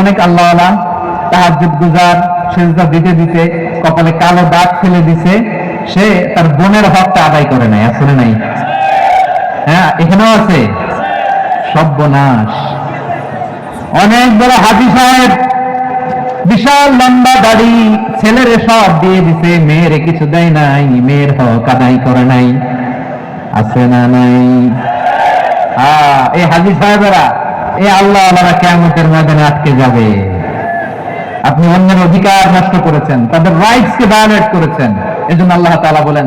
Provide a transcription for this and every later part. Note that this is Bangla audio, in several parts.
অনেক আল্লাহওয়ালা তাহাজ্জুদ গুজার সেজদা দিতে দিতে কপালে কালো দাগ ফেলে দিছে, সে তার বোনের হকটা আদায় করে নাই আসলে নাই। হ্যাঁ এখানেও আছে। সর্বনাশ। অনেক বড় হাজি সাহেব বিশাল লম্বা দাড়ি ছেলের সব দিয়ে দিছে, মেয়ের কিছু দেয় নাই, মেয়ের হক আদায় করে নাই। আছে না নাই? এই হাজি সাহেবেরা আল্লাহ কেমতের ময়দানে আটকে যাবে। আপনি অন্যের অধিকার নষ্ট করেছেন, তাদের রাইটস কে ভায়োলেট করেছেন, এজন্য আল্লাহ তাআলা বলেন,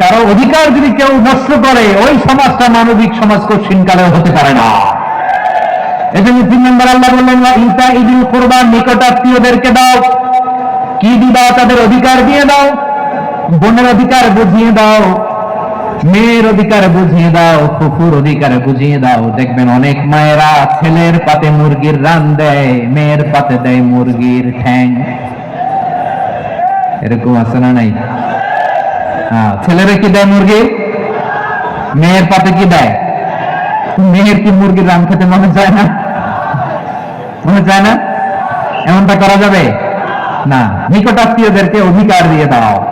কারও অধিকার যদি কেউ নষ্ট করে, ওই সমাজটা মানবিক সমাজ কঠিন কালেও হতে পারে না। এজন্য তিন নম্বর আল্লাহ বললেন ইতা ইদিল কোরবান নিকটাত্মীয়দেরকে দাও, কি দিবা তাদের অধিকার দিয়ে দাও, বোনের অধিকার বুঝিয়ে দাও। মেয়ের অধিকার বুঝিয়ে দাও, ফুফুর অধিকার বুঝিয়ে দাও। দেখবেন অনেক মায়েরা ছেলের পাতে মুরগির রান দেয়, মেয়ের পাতে দেয় মুরগির ঠ্যাং। এরকম আছে না নাই? ছেলেরা কি দেয় মুরগি? মেয়ের পাতে কি দেয়? মেয়ের কি মুরগির রান খেতে মনে চায় না? মনে চায় না? এমনটা করা যাবে? না। নিকটাত্মীয়দেরকে অধিকার দিয়ে দাও।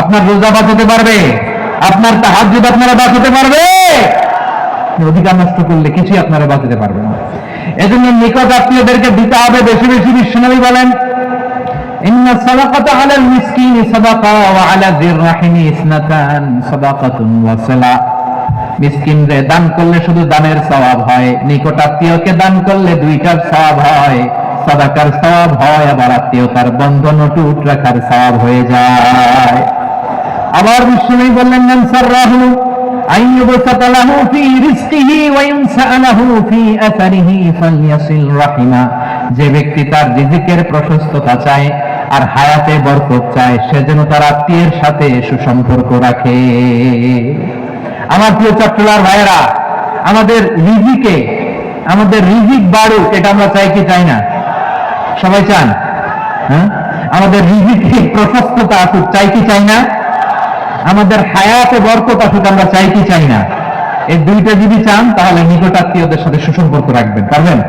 আপনার রোজা বাঁচাতে পারবে আপনার তাহাজ্জুদ আপনারা বাঁচাতে পারবে আপনি অধিকার নষ্ট করলে কিছুই আপনারা বাঁচাতে পারবে না এজন্য নিকট আত্মীয়দেরকে দিতে হবে বেশি বেশি বিশ্বনবী বলেন إن الصدقة على المسكين صدقة وعلى ذي الرحم اثنتان صدقة وصلة মিসকিনরে দান করলে শুধু দানের সওয়াব হয় নিকট আত্মীয়কে দান করলে দুইটার সওয়াব হয় সাদাকার সওয়াব হয় আবার আত্মীয়তার বন্ধন টুট রাখার সওয়াব হয়ে যায় আবার বিষ্ণু বললেন আসারিহি ফালইয়াসিল যে ব্যক্তি তার রিজিকের প্রশস্ততা চায় আর হায়াতে বরকত চায়, সে যেন তার আত্মীয়ের সাথে সুসম্পর্ক রাখে। আমার প্রিয় চট্টলার ভাইয়েরা, আমাদের রিজিকে, আমাদের রিজিক বাড়ুক, এটা আমরা চাই কি চাই না? সবাই চান? হ্যাঁ? আমাদের রিজিকে প্রশস্ততা আসুক, চাই কি চাই না? আমাদের হায়াতে বরকত আসুক আমরা চাই কি চাই না? এই দুইটা যদি চান, তাহলে নিকট আত্মীয়দের সাথে সুসম্পর্ক রাখবেন, পারবেন?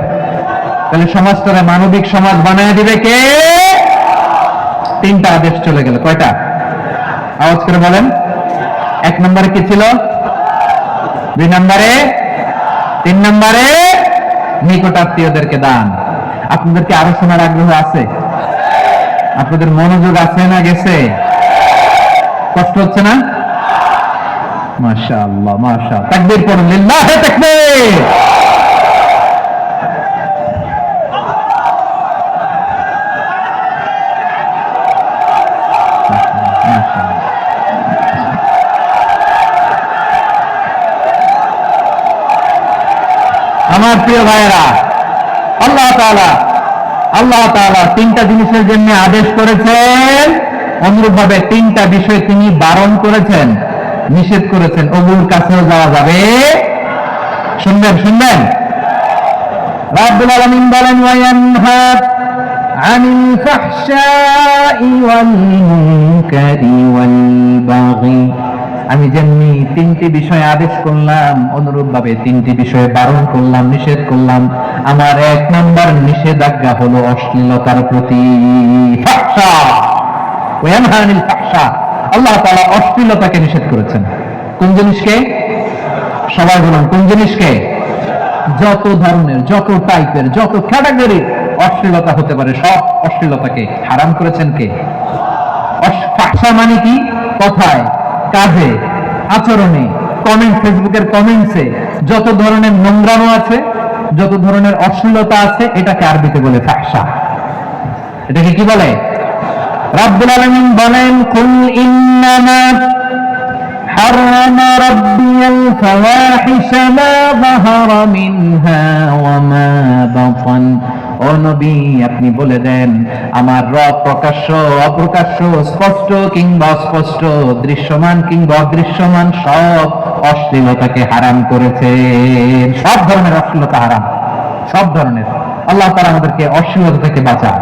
তাহলে সমাজটারে মানবিক সমাজ বানায় দিবে কে? তিনটা আদেশ চলে গেল। কয়টা? আওয়াজ করে বলেন। এক নম্বরে কি ছিল? দুই নম্বরে? তিন নম্বরে? নিকট আত্মীয়দেরকে দান আপনাদেরকে আরও শোনার আগ্রহ আছে? আপনাদের মনোযোগ আছে না গেছে? কষ্ট হচ্ছে না? মাশা আল্লাহ তাকবীর পড়ুন, লিল্লাহে তাকবীর! আমার প্রিয় ভাইয়েরা, আল্লাহ তাআলা আল্লাহ তাআলা তিনটা জিনিসের জন্য আদেশ করেছেন। অনুরূপভাবে তিনটা বিষয় তিনি বারণ করেছেন, নিষেধ করেছেন। ওগুলোর কাছেও যাওয়া যাবে। শুনবেন শুনবেন। রাব্বুল আলামিন বলেন ওয়ায়ানহা আনিল ফাহশাই ওয়াল আমি যেমনি তিনটি বিষয় আদেশ করলাম অনুরূপ ভাবে তিনটি বিষয়ে বারণ করলাম, নিষেধ করলাম, আমার এক নম্বর নিষেধাজ্ঞা হলো অশ্লীলতার প্রতি আল্লাহ তাআলা অশ্লীলতাকে নিষেধ করেছেন। কোন জিনিসকে? সবাই বলুন, কোন জিনিসকে? যত ধরনের, যত টাইপের যত ক্যাটাগরি অশ্লীলতা হতে পারে, সব অশ্লীলতাকে হারাম করেছেন কে? অস- মানে কি? কথায়, কাজে, আচরণে কমেন্ট ফেসবুকের কমেন্টসে যত ধরনের নোংরামো আছে, যত ধরনের অশ্লীলতা আছে, এটাকে আরবিতে বলে ফাহশা। এটাকে কি বলে? রাব্বুল আলামিন বলেন কুল ইন্নামা حرم ربي الفواحش ما ظهر منها وما بطن ও নবী আপনি বলে দেন আমার রব প্রকাশ্য অপ্রকাশ্য স্পষ্ট কিংবা অস্পষ্ট দৃশ্যমান কিংবা অদৃশ্যমান সব অশ্লীলতাকে হারাম করেছে সব ধরনের অশ্লীলতা হারাম সব ধরনের আল্লাহ তারা আমাদেরকে অশ্লীলতা থেকে বাঁচায়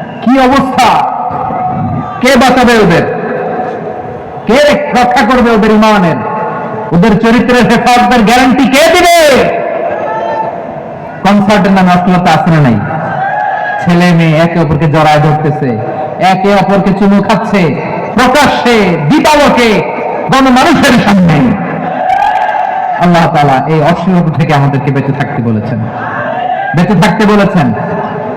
কি অবস্থা? কে বাঁচাবে ওদের? কে রক্ষা করবে ওদের ইমানের? ওদের চরিত্রের হেফাজতের গ্যারান্টি কে দিবে? কনসার্টের নামে অশ্লীলতা না নাই। ছেলে মেয়ে একে অপরকে জড়ায় ধরতেছে, একে অপরকে চুমু খাচ্ছে, প্রকাশ্যে দীপাবকে গণমানুষের সামনে। আল্লাহ তালা এই অশ্লীলতা থেকে আমাদেরকে বেঁচে থাকতে বলেছেন। বেঁচে থাকতে বলেছেন।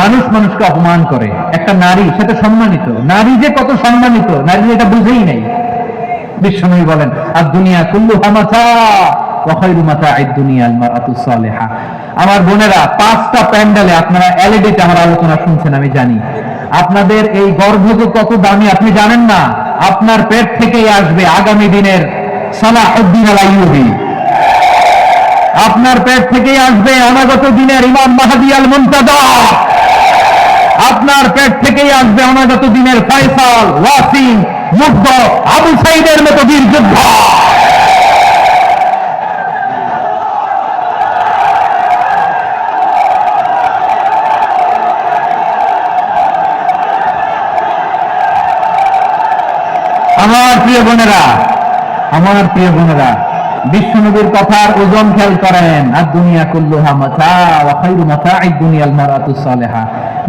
মানুষ মানুষকে অপমান করে। একটা নারী সেটা সম্মানিত। নারী যে কত সম্মানিত, নারী এটা বুঝেই নাই। বিশ্বনবী বলেন আর দুনিয়া কুল্লু হামাথা আমার বোনেরা, পাঁচটা প্যান্ডেলে আপনারা আমার আলোচনা শুনছেন, আমি জানি। আপনাদের এই গর্ভ যে কত দামি, আপনি জানেন না? আপনার পেট থেকেই আসবে আগামী দিনের সালাহুদ্দিন আপনার পেট থেকেই আসবে অনাগত দিনের ইমাম মাহাদি আল মুনতাদা আপনার পেট থেকেই আসবে অনাগত দিনের ফয়সাল, ওয়াসিম, মুগ্ধ, আবু সাইদের মতো বীর যোদ্ধা। আমার প্রিয় বোনেরা, আমার প্রিয় বোনেরা, বিশ্বনবীর কথার ওজন খেয়াল করেন। আর দুনিয়া কুল্লুহা মাথা ওয়া খায়রু মাতাঈদ দুনিয়াল মারাতুস সালেহা।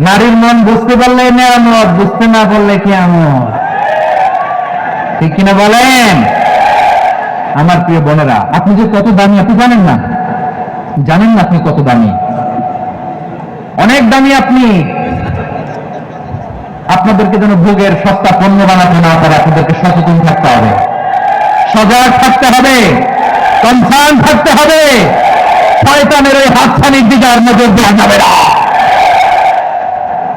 নারীর মন বুঝতে পারলে নেয়ামত বুঝতে না পারলে কি আমত ঠিক কিনা বলেন? আমার প্রিয় বোনেরা, আপনি যে কত দামি, আপনি জানেন না? জানেন না আপনি কত দামি? অনেক দামি আপনি। আপনাদেরকে যেন ভোগের সস্তা পণ্য বানাতে না পারে, আপনাদেরকে সচেতন থাকতে হবে। সজাগ থাকতে হবে, কনসার্ন থাকতে হবে। শয়তানের ওই হাতছানির দিকে আর নজর দেওয়া যাবে না।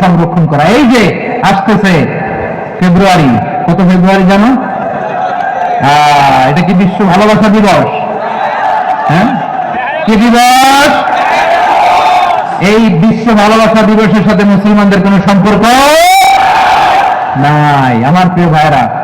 সংরক্ষণ করা। এই যে আসতেছে ফেব্রুয়ারি, কত ফেব্রুয়ারি জানো? এটা কি বিশ্ব ভালোবাসা দিবস? হ্যাঁ? কি দিবস? এই বিশ্ব ভালোবাসা দিবসের সাথে মুসলমানদের কোনো সম্পর্ক নাই। আমার প্রিয় ভাইরা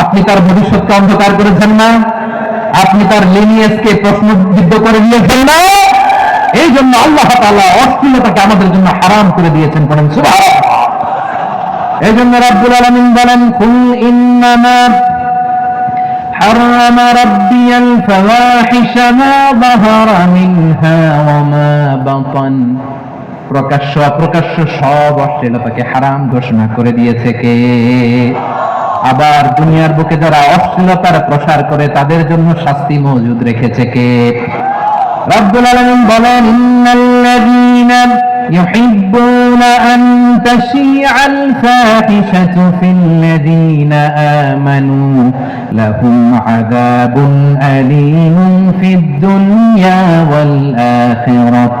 আপনি তার ভবিষ্যৎকে অন্ধকার করেছেন না আপনি তার লিনিয়েজকে প্রশ্নবিদ্ধ করে দিয়েছেন না এই জন্য আল্লাহ তাআলা অশ্লীলতাকে আমাদের জন্য হারাম করে দিয়েছেন করেন সুবহানাল্লাহ এই জন্য রাব্বুল আলামিন বলেন কুল ইন্নামা حرم ربي الفواحش ما ظهر منها وما بطن প্রকাশ্য অপ্রকাশ্য সব অশ্লীলতাকে হারাম ঘোষণা করে দিয়েছে কে আবার দুনিয়ার বুকে যারা অশ্লীলতার প্রসার করে তাদের জন্য শাস্তি মজুদ রেখেছে কে রব্বুল আলামিন বলেন ইন্নাল্লাযীনা يحبون أن تشيع الفاحشة في الذين آمنوا لهم عذاب أليم في الدنيا والآخرة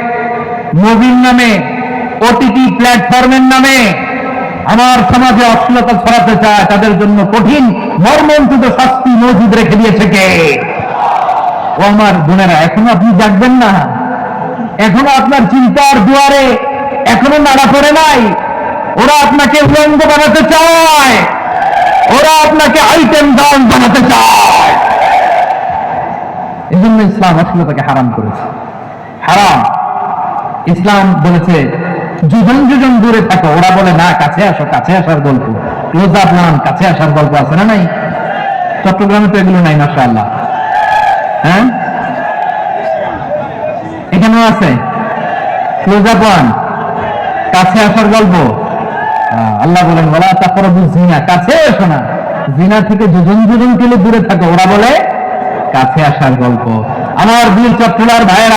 মুভির নামে ওটিটি প্ল্যাটফর্মের নামে আমার সমাজে অশ্লীলতা ছড়াতে চায়, তাদের জন্য কঠিন মর্মন্তুদ শাস্তি মজুদ রেখে দিয়েছে কে? ও আমার বোনেরা, এখনও আপনি জাগবেন না। এখনও আপনার চিন্তার দুয়ারে এখনও নাড়া পড়ে নাই। ওরা আপনাকে উলঙ্গ বানাতে চায়। ওরা আপনাকে আইটেম গান বানাতে চায়। এই জন্য ইসলাম অশ্লীলতাকে হারাম করেছে। হারাম। ইসলাম বলেছে, যুজন যুজন দূরে থাকো, ওরা বলে, না, কাছে আসো, কাছে আসার গল্প। ক্লোজ আপ নাম কাছে আসার গল্প আছে না নাই? চট্টগ্রামে তো এগুলো নাই মাসা আল্লাহ হ্যাঁ? এখানেও আছে। ক্লোজ আপ ওয়ান কাছে আসার গল্প। আল্লাহ বলেন বলা তারপরে জিনা কাছে এসো না। জিনা থেকে যোজন যোজন কিলো দূরে থাকো, ওরা বলে, কাছে আসার গল্প। আমার বীর চট্টলার ভাইয়েরা